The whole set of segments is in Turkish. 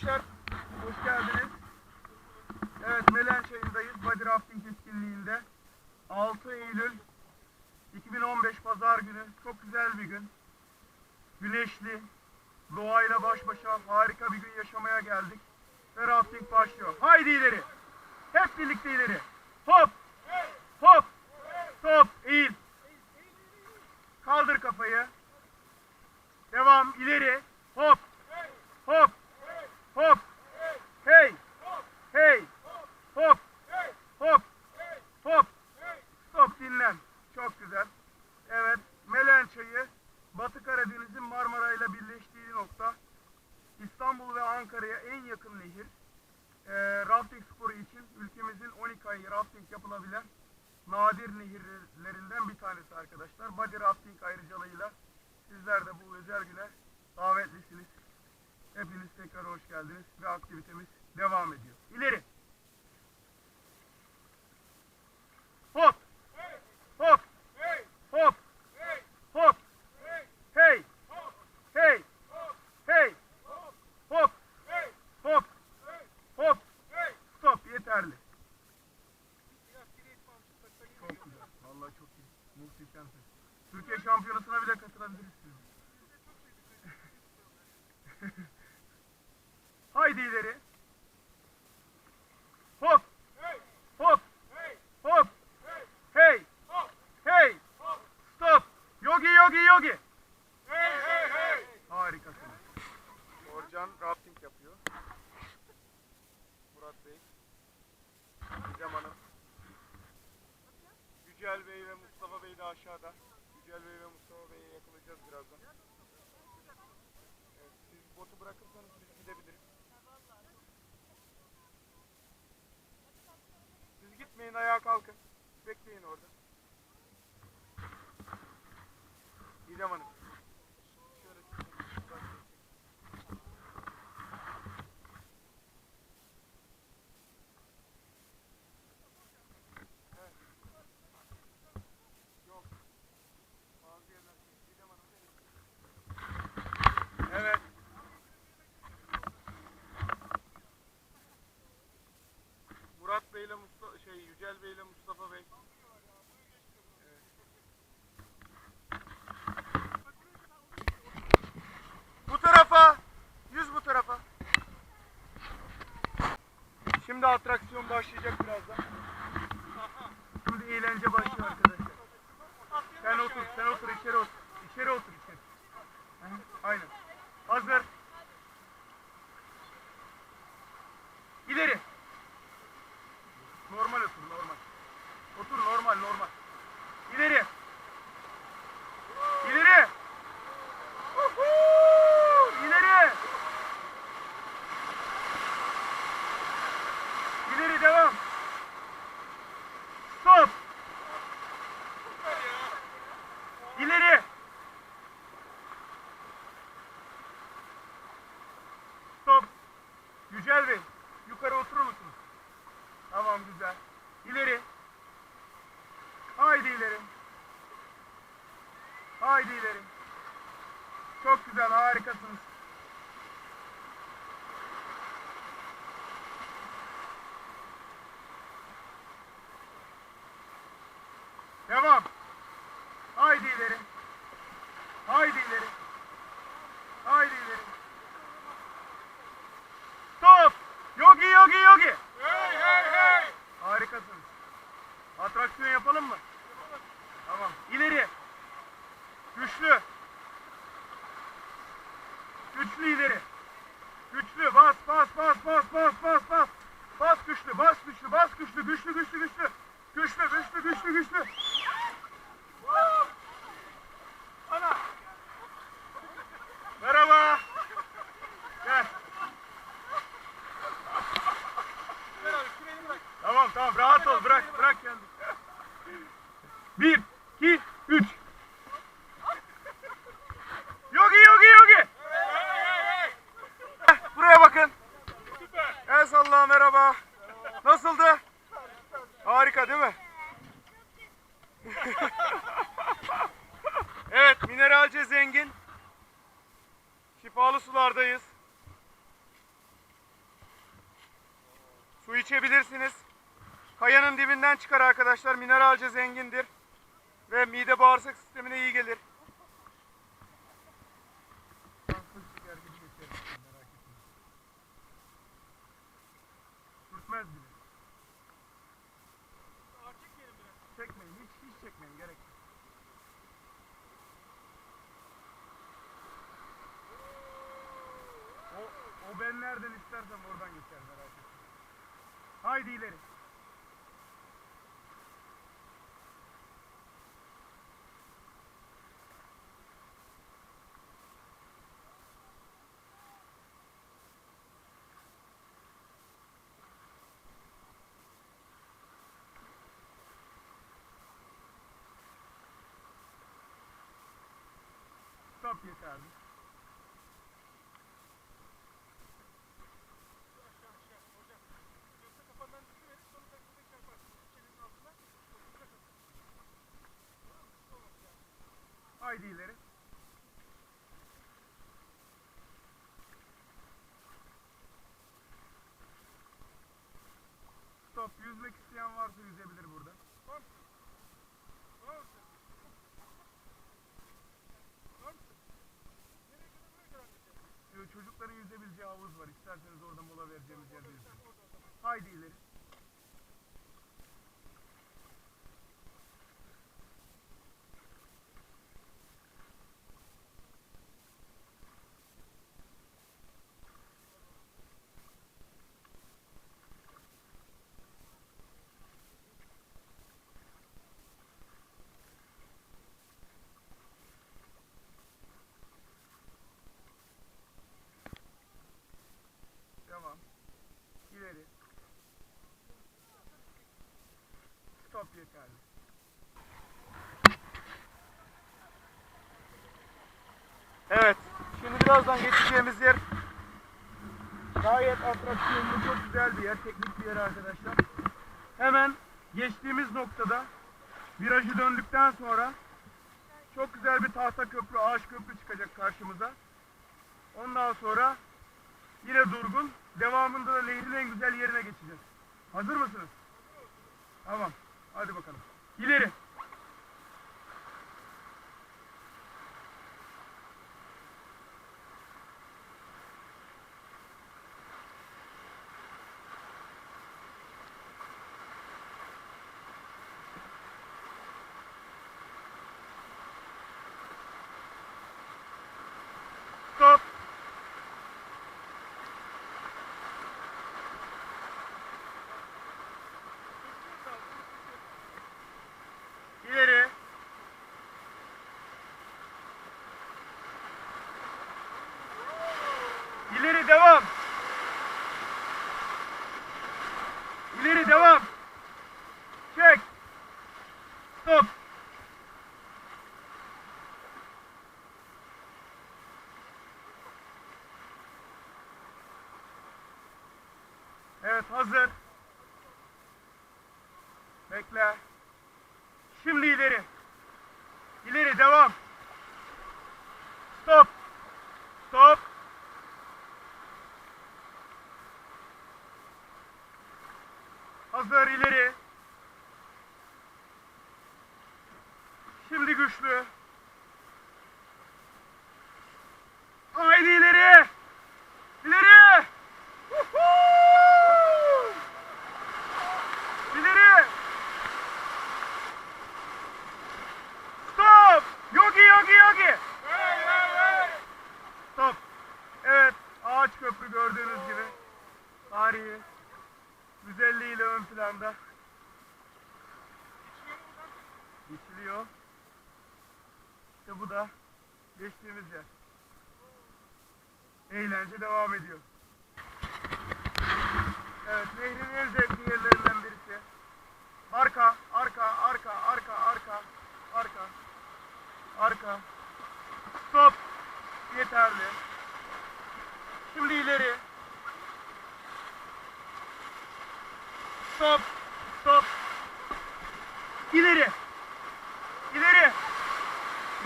arkadaşlar, hoş geldiniz. Evet, Melen Çayı'ndayız. Body Rafting etkinliğinde. 6 Eylül 2015 Pazar günü. Çok güzel bir gün. Güneşli, doğayla baş başa harika bir gün yaşamaya geldik. Ve rafting başlıyor. Haydi ileri. Hep birlikte ileri. Hop, hop, stop, eğil. Kaldır kafayı. Devam, ileri. Hop, hop, hop, hey, hey, hop, hop, hop, stop dinlen. Çok güzel. Evet, Melen Çayı, Batı Karadeniz'in Marmara ile birleştiği nokta. İstanbul ve Ankara'ya en yakın nehir. Ee, rafting sporu için ülkemizin 12 ayı rafting yapılabilen nadir nehirlerinden bir tanesi arkadaşlar. Body rafting ayrıcalığıyla sizler de bu özel güne davetlisiniz. Hepiniz tekrar hoş geldiniz ve aktivitemiz devam ediyor. İleri. Hop. Hop. Hop. Hop. Hey. Hey. Hey. Hop. Hop. Hop. Stop. Yeterli. Çok güzel. Vallahi çok iyi. Muhteşemsin. Türkiye şampiyonasına bile katılabiliriz siz. Haydi ileri. Hop. Hop. Hop. Hey. Hey. Stop. Yogi yogi yogi. Harikasınız. Orcan rafting yapıyor. Murat Bey. Gizem Hanım. Yücel Bey ve Mustafa Bey de aşağıda. Yücel Bey ve Mustafa Bey'e yakalayacağız birazdan. Evet, siz botu bırakırsanız biz gidebiliriz. Siz gitmeyin ayağa kalkın. Bekleyin orada. Gizem Hanım. Şöyle şuradan geçin. Evet. Yok. Bazı yerler Gizem Hanım nereye? Evet. Murat Bey ile Mustafa şey Yücel Bey ile Mustafa Bey. Bu tarafa. Yüz bu tarafa. Şimdi atraksiyon başlayacak birazdan. Şimdi eğlence başlıyor arkadaşlar. Sen otur, sen otur, içeri otur. İçeri otur, içeri. Aynen. Hazır. İleri. Normal otur, normal. Otur, normal, normal. İleri. İleri. Uhu! İleri. İleri devam. Stop. İleri. Stop. Yücel Bey, yukarı oturur musunuz? Tamam güzel. İleri. Haydi ileri. Haydi ileri. Çok güzel, harikasınız. Devam. Haydi ileri. Haydi ileri. Haydi ileri. Stop. Yogi yogi yogi. Harikasınız. Atraksiyon yapalım mı? Tamam. İleri. Güçlü. Güçlü ileri. Güçlü. Bas bas bas bas bas bas bas. Bas güçlü, bas güçlü, bas güçlü, güçlü, güçlü, güçlü. Güçlü, güçlü, güçlü, güçlü. Ana. Merhaba. Gel. Tamam tamam rahat ol bırak bırak kendini. Bir, iki, üç. Yogi yogi yogi. Heh, Buraya bakın. El salla merhaba. Nasıldı? Harika değil mi? evet mineralce zengin. Şifalı sulardayız. Su içebilirsiniz. Kayanın dibinden çıkar arkadaşlar. Mineralce zengindir. Ve mide bağırsak sistemine iyi gelir. Sürtmez bile. Çekmeyin. Hiç, hiç çekmeyin. Gerek yok. O, o ben nereden istersem oradan geçer merak etme. Haydi ileri. Stop yeterli. Haydi ileri. Stop. Yüzmek isteyen varsa yüzebilir burada. Ee, Çocukların yüzebileceği havuz var. İsterseniz orada mola vereceğimiz yerde yüzün. Haydi ileri. Devam. İleri. Evet. Şimdi birazdan geçeceğimiz yer gayet atraksiyonlu, çok güzel bir yer. Teknik bir yer arkadaşlar. Hemen geçtiğimiz noktada virajı döndükten sonra çok güzel bir tahta köprü, ağaç köprü çıkacak karşımıza. Ondan sonra Yine durgun. Devamında da nehrin en güzel yerine geçeceğiz. Hazır mısınız? Tamam. Hadi bakalım. İleri. Stop. İleri. İleri devam. İleri devam. Çek. Stop. Evet hazır. Bekle. Şimdi ileri devam. Stop. Stop. Hazır ileri. Şimdi güçlü. Haydi ileri. İleri. Woohoo! İleri. Stop! Yogi yogi yogi! Stop! Evet, ağaç köprü gördüğünüz gibi. Tarihi, güzelliğiyle ön planda. Geçiliyor. İşte bu da geçtiğimiz yer. Eğlence devam ediyor. Evet, nehrin en zevkli yerlerinden birisi. Arka, arka, arka, arka, arka, arka, arka. Stop. Yeterli. Şimdi ileri. Stop. Stop. İleri. İleri.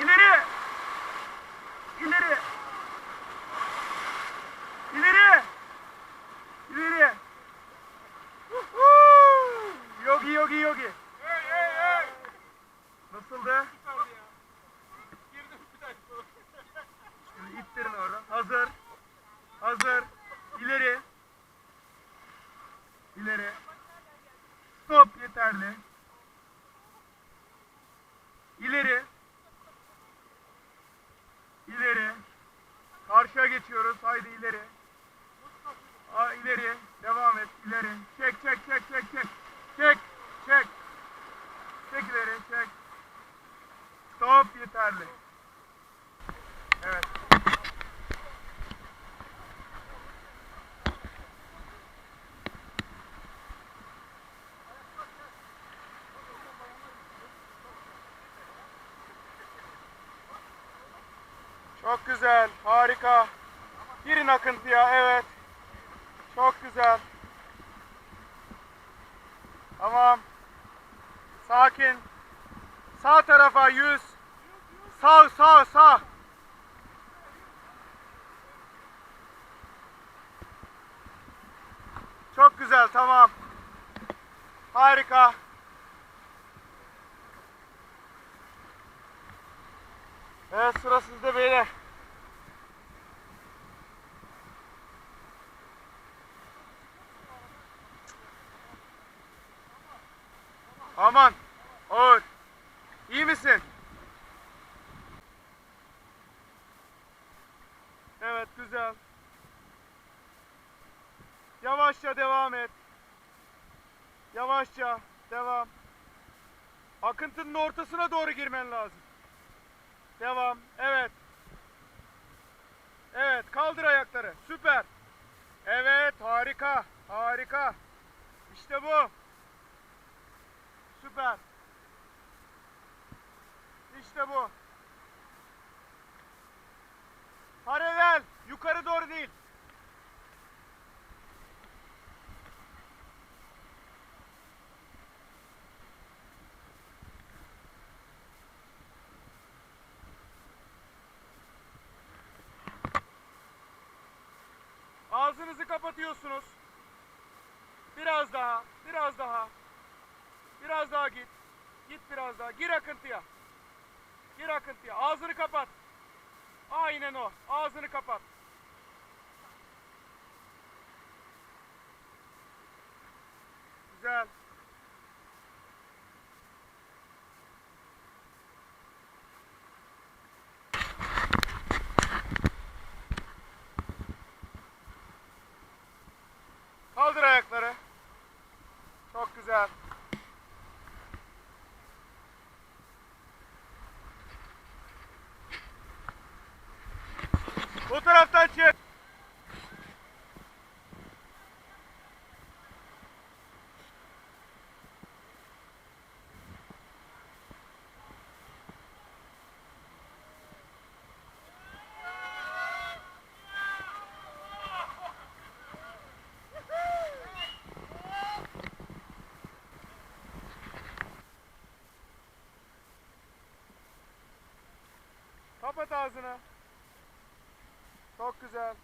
İleri! İleri! İleri! İleri! Yogi yogi yogi. Hey hey hey! Nasıldı? Şimdi ittirin oradan. Hazır. Hazır. İleri. İleri. Atışa geçiyoruz. Haydi ileri. Aa, ileri. Devam et. ileri. Çek çek çek çek çek. Çek. Çek. Çek ileri. Çek. Stop yeterli. Çok güzel. Harika. Girin akıntıya. Evet. Çok güzel. Tamam. Sakin. Sağ tarafa yüz. Sağ sağ sağ. Çok güzel tamam. Harika. Evet sıra sizde beyler. Aman. Ağır. İyi misin? Evet güzel. Yavaşça devam et. Yavaşça devam. Akıntının ortasına doğru girmen lazım. Devam. Evet. Evet kaldır ayakları. Süper. Evet harika. Harika. İşte bu. Süper. İşte bu. Paralel. Yukarı doğru değil. Ağzınızı kapatıyorsunuz. Biraz daha, biraz daha. Biraz daha git. Git biraz daha. Gir akıntıya. Gir akıntıya. Ağzını kapat. Aynen o. Ağzını kapat. Güzel. Kaldır ayakları. Çok güzel. Bu taraftan çek. Kapat ağzını. Çok güzel.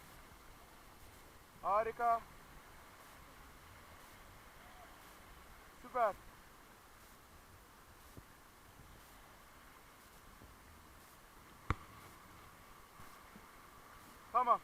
Harika. Süper. Tamam.